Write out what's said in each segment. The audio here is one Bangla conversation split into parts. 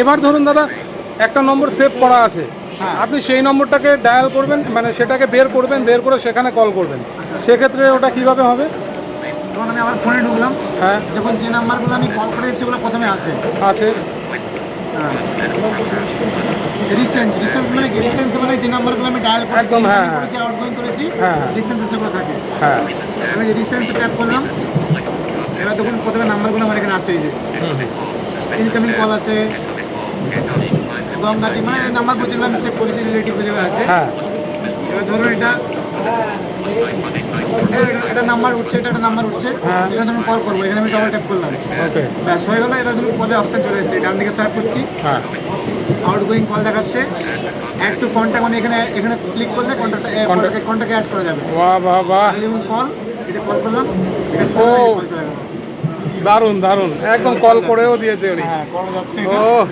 এবার ধরুন দাদা একটা নম্বর সেভ করা আছে। হ্যাঁ। আপনি সেই নম্বরটাকে ডায়াল করবেন মানে সেটাকে বের করবেন বের করে সেখানে কল করবেন। সেক্ষেত্রে ওটা কীভাবে হবে? আমি আমার ফোনে ঢুকলাম হ্যাঁ। যখন যে নাম্বারগুলো আমি কল করে সেগুলো প্রথমে আসে আছে। রিসেন্স রিসেন্স মানে কি? মানে যে নাম্বারগুলো আমি ডায়াল করেছি একদম, হ্যাঁ, হ্যাঁ। করেছি আউটগোয়িং করেছি হ্যাঁ, হ্যাঁ। সেগুলো থাকে। হ্যাঁ। আমি রিসেন্স ট্যাপ করলাম এবার দেখুন প্রথমে নাম্বারগুলো আমার এখানে আছে এই যে। ইনকামিং কল আছে গঙ্গাতি মানে নাম্বারগুলো যেগুলো আমি সেভ করেছি রিলেটিভ যেগুলো আছে। হ্যাঁ। এবার ধরুন এটা এটা- এটা নাম্বার উঠছে এটা একটা নাম্বার উঠছে। এটা ধরুন কল করব এখানে আমি ডবল ট্যাপ করলাম। ব্যাস হয়ে গেল এবার ধরুন কলে অপশন চলে এসেছে ডান দিকে সোয়াইপ করছি। হ্যাঁ। আউটগোয়িং কল দেখাচ্ছে। অ্যাড টু কন্ট্যাক্ট মানে এখানে এখানে ক্লিক করলে কন্ট্যাক্ট কন্ট্যাক্টে অ্যাড করা যাবে। বাহ বাহ বাহ। যেমন কল এটা কল করলাম এটা ও। কল চলে গেল। দারুণ দারুণ। একদম কল করেও দিয়েছে উনি। হ্যাঁ কল যাচ্ছে ও।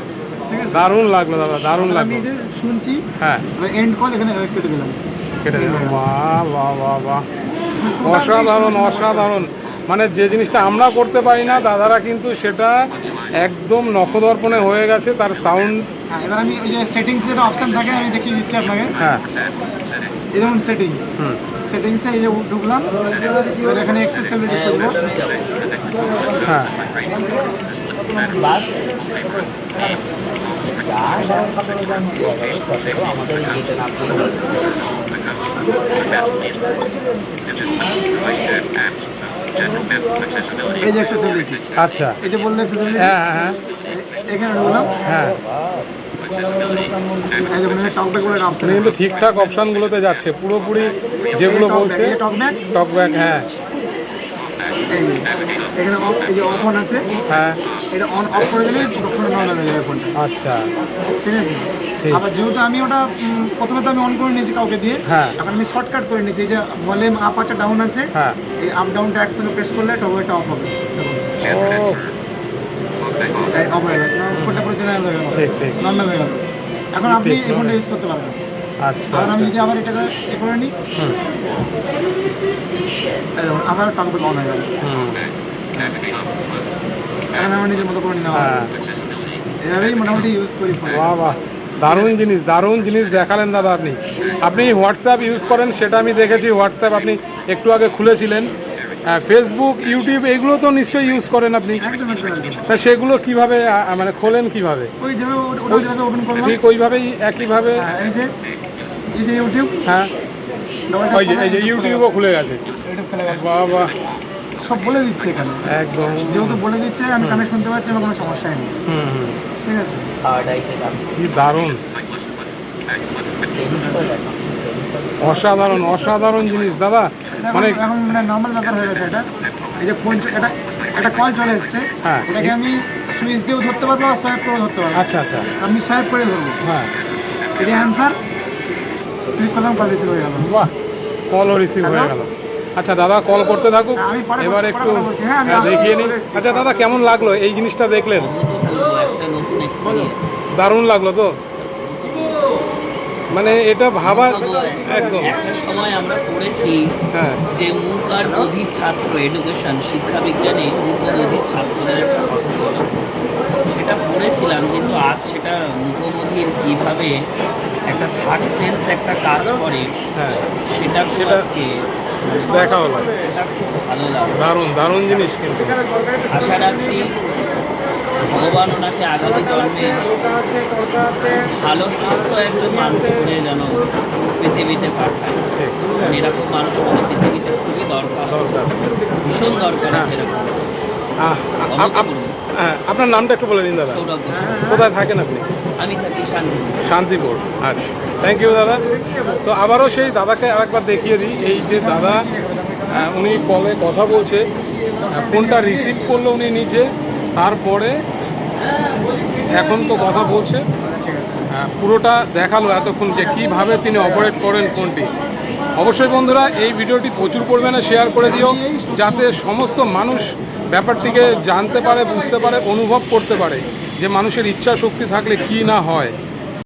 দারুণ লাগল দাদা দারুণ লাগল। এই যে শুনছি হ্যাঁ। এন্ড কল এখানে কেটে দিলাম। কেটে দিল বাহ বাহ বাহ বাহ। অসাধারণ অসাধারণ। মানে যে জিনিসটা আমরা করতে পারি না দাদারা কিন্তু সেটা একদম নখদর্পণে হয়ে গেছে তার সাউন্ড হ্যাঁ এবার আমি ওই যে সেটিংস যেটা অপশন থাকে আমি দেখিয়ে দিচ্ছি আপনাকে। হ্যাঁ। এই যেমন সেটিংস হুম। সেটিংসে এই যে ঢুকলাম এবার এখানে এক্সেসিবিলিটি করব হ্যাঁ। আচ্ছা। এই যে বলল হ্যাঁ হ্যাঁ এখানে হ্যাঁ। এখানে অপশন কিন্তু ঠিকঠাক অপশানগুলোতে যাচ্ছে। পুরোপুরি যেগুলো বলছে টকব্যাক হ্যাঁ। এখানে অফ এই যে অফ আছে। হ্যাঁ। এটা অন অফ করে দিলে তখন নর্মাল হয়ে যাবে ফোনটা আচ্ছা। ঠিক আছে? আবার যেহেতু আমি ওটা প্রথমে তো আমি অন করে নিয়েছি কাউকে দিয়ে হ্যাঁ। এখন আমি শর্টকাট করে নিয়েছি এই যে ভলিউম আপ আছে ডাউন আছে হ্যাঁ। এই আপ ডাউনটা একসাথে প্রেস করলে টকব্যাকটা অফ হবে। ও অফ হয়ে গেল। ফোনটা পুরো হয়ে গেল। নর্মাল হয়ে গেল। এখন আপনি এই ফোনটা ইউজ করতে পারবেন। আচ্ছা আর আমি আচ্ছা। যদি আবার এটাকে এ করে নিই আবার টকব্যাক অন হয়ে গেল। হুম। এখন আমার নিজের মতো করে নিলাম হ্যাঁ। এভাবেই মোটামুটি ইউজ করি বাহ বাহ। দারুণ জিনিস দারুণ জিনিস দেখালেন দাদা আপনি। আপনি হোয়াটসঅ্যাপ ইউজ করেন সেটা আমি দেখেছি। হোয়াটসঅ্যাপ আপনি একটু আগে খুলেছিলেন। ফেসবুক ইউটিউব এগুলো তো নিশ্চয়ই ইউজ করেন আপনি। তা সেগুলো কীভাবে মানে খোলেন কীভাবে? ঠিক ওইভাবেই একইভাবে। হ্যাঁ, যে ইউটিউব হ্যাঁ। ওই যে এই যে ইউটিউবও খুলে গেছে। ইউটিউব খুলে গেছে। বাহ বাহ। সব বলে দিচ্ছে এখানে। একদম। যেহেতু বলে দিচ্ছে আমি কানে শুনতে পাচ্ছি আমার কোনো সমস্যাই নেই। হুম হুম। ঠিক আছে? কি দারুণ। অসাধারণ অসাধারণ জিনিস দাদা। মানে এখন- এখন মানে নর্মাল ব্যাপার হয়ে গেছে এটা। এই যে ফোন এটা একটা কল চলে এসছে। হ্যাঁ। এটাকে আমি সুইচ দিয়েও ধরতে পারব আর সোয়াইপ করেও ধরতে পারব। আচ্ছা আচ্ছা। আমি সোয়াইপ করে ধরবো। হ্যাঁ। এটা অ্যান্সার ক্লিক করলাম কল রিসিভ হয়ে গেল। বাহ কলও রিসিভ হয়ে গেল। আচ্ছা দাদা কল করতে থাকুক। এবার একটু হ্যাঁ, হ্যাঁ, দেখিয়ে নিই। আচ্ছা দাদা কেমন লাগল? এই জিনিসটা দেখলেন? দারুণ লাগল তো? মানে এটা ভাবা একদম। একটা সময় আমরা পড়েছি হ্যাঁ। যে মুখ আর বধির ছাত্র এডুকেশন শিক্ষা বিজ্ঞানে মুখ বধির ছাত্রদের একটা কথা ছিল। সেটা পড়েছিলাম কিন্তু আজ সেটা মুখোমধির কীভাবে একটা থার্ড সেন্স একটা কাজ করে হ্যাঁ। সেটা খুব সেটা আজকে দেখা হলো ভালো লাগল দারুণ দারুণ জিনিস কিন্তু। আশা রাখছি ভগবান ওনাকে আগামী জন্মে ভালো সুস্থ একজন মানুষ করে যেন পৃথিবীতে পাঠায় এরকম মানুষ আমাদের পৃথিবীতে খুবই দরকার ভীষণ দরকার আছে হ্যাঁ। এরকম। হ্যাঁ আপনার নামটা একটু বলে দিন দাদা। কোথায় থাকেন আপনি? আমি থাকি শান্তি শান্তিপুর আচ্ছা। থ্যাংক ইউ দাদা। তো আবারও সেই দাদাকে আরেকবার দেখিয়ে দিই। এই যে দাদা উনি কলে কথা বলছে ফোনটা রিসিভ করল উনি নিচে তারপরে এখন তো কথা বলছে। পুরোটা দেখাল এতক্ষণ যে কীভাবে তিনি অপারেট করেন ফোনটি। অবশ্যই বন্ধুরা, এই ভিডিওটি প্রচুর পরিমাণে শেয়ার করে দিও, যাতে সমস্ত মানুষ ব্যাপারটিকে জানতে পারে, বুঝতে পারে, অনুভব করতে পারে যে মানুষের ইচ্ছা শক্তি থাকলে কি না হয়।